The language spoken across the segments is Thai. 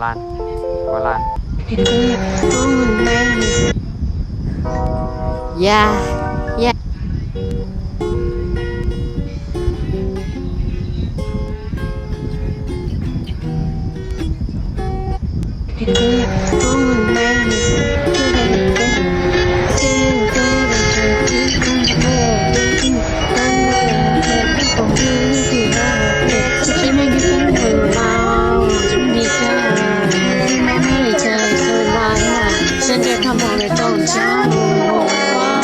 Walan. Walan. Ya, ya. Yeah. thăm họ người ta làm sao ngộ qua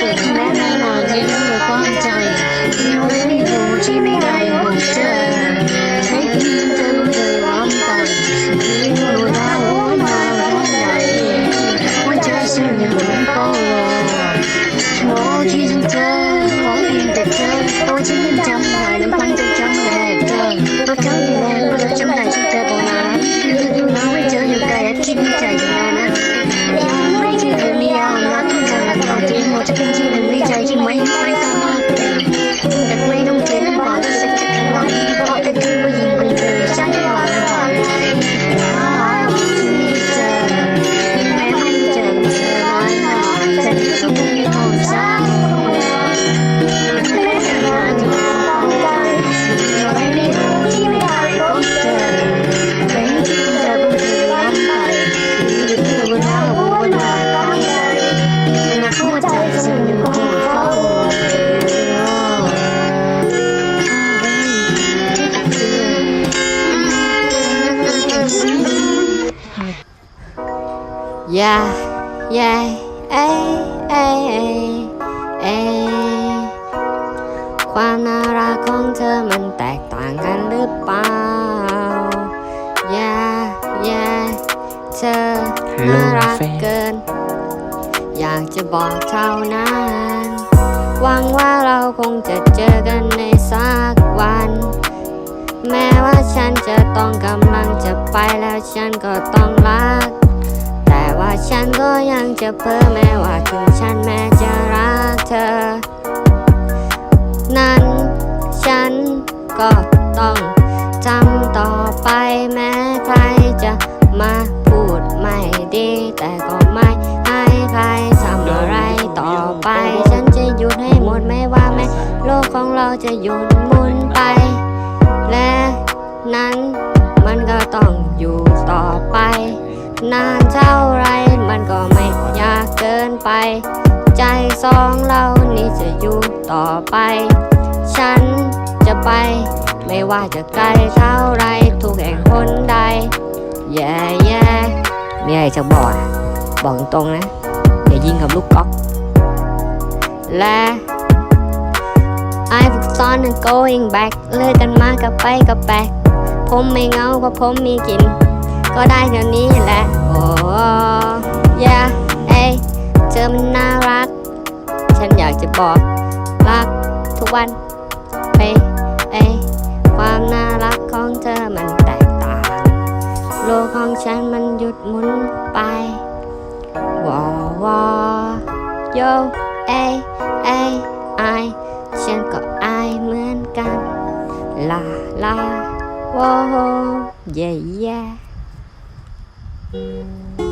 tuổi thăm mẹ mẹ mà thấy nó ngộ qua hành trời yêu đến đi đồ chi mi đầy một trời thấy yên tư về âm tàn yêu đồ đa uống mà uống đầy quan trái xin nhận uống bao lò ngộ chi dân thơ ngộ yên tịch thơ tôi chỉ nên chăm lại nắm bánh tôi chăm lại đời tôi chăm ลาน Yeah, yeah. Yeah, yeah, ey, ey, ey, ความน่ารักของเธอมันแตกต่างกันหรือเปล่า Yeah, yeah เธอน่ารักเกิน อยากจะบอกเท่านั้นหวังว่าเราคงจะเจอกันในสักวัน แม้ว่าฉันจะต้องกำลังจะไปแล้วฉันก็ต้องรัก ว่าฉันก็ยังจะเพ้อแม้ว่าถึงฉันแม้จะรักเธอ นั้นฉันก็ต้องจำต่อไปแม้ใครจะมาพูดไม่ดี แต่ก็ไม่ให้ใครทำอะไรต่อไป ฉันจะหยุดให้หมดไม่ว่าแม้โลกของเราจะหยุดหมุนไป และนั้นมันก็ต้องอยู่ต่อไป นานเท่าไรมันก็ไม่ยากเกินไป ใจสองเรานี่จะอยู่ต่อไป ฉันจะไป ไม่ว่าจะไกลเท่าไรทุกแห่งคนใด แย่แย่มีอะไรจะบอกบอกตรงนะ อย่ายิงกับลูกก๊อกและ I ฝึกซ้อน and going back เลิกกันมากับไปกับแปกผมไม่เหงาเพราะผมมีกิน ก็ได้เท่านี้แหละ โอ้ยาเอ้เธอมันน่ารัก ฉันอยากจะบอกรักทุกวันไปเอ้ความน่ารักของเธอมันแตกต่าง โลกของฉันมันหยุดหมุนไปวอวอโยเอ้เอ้ไอฉันก็ไอเหมือนกัน ลาลาโวเย่เย่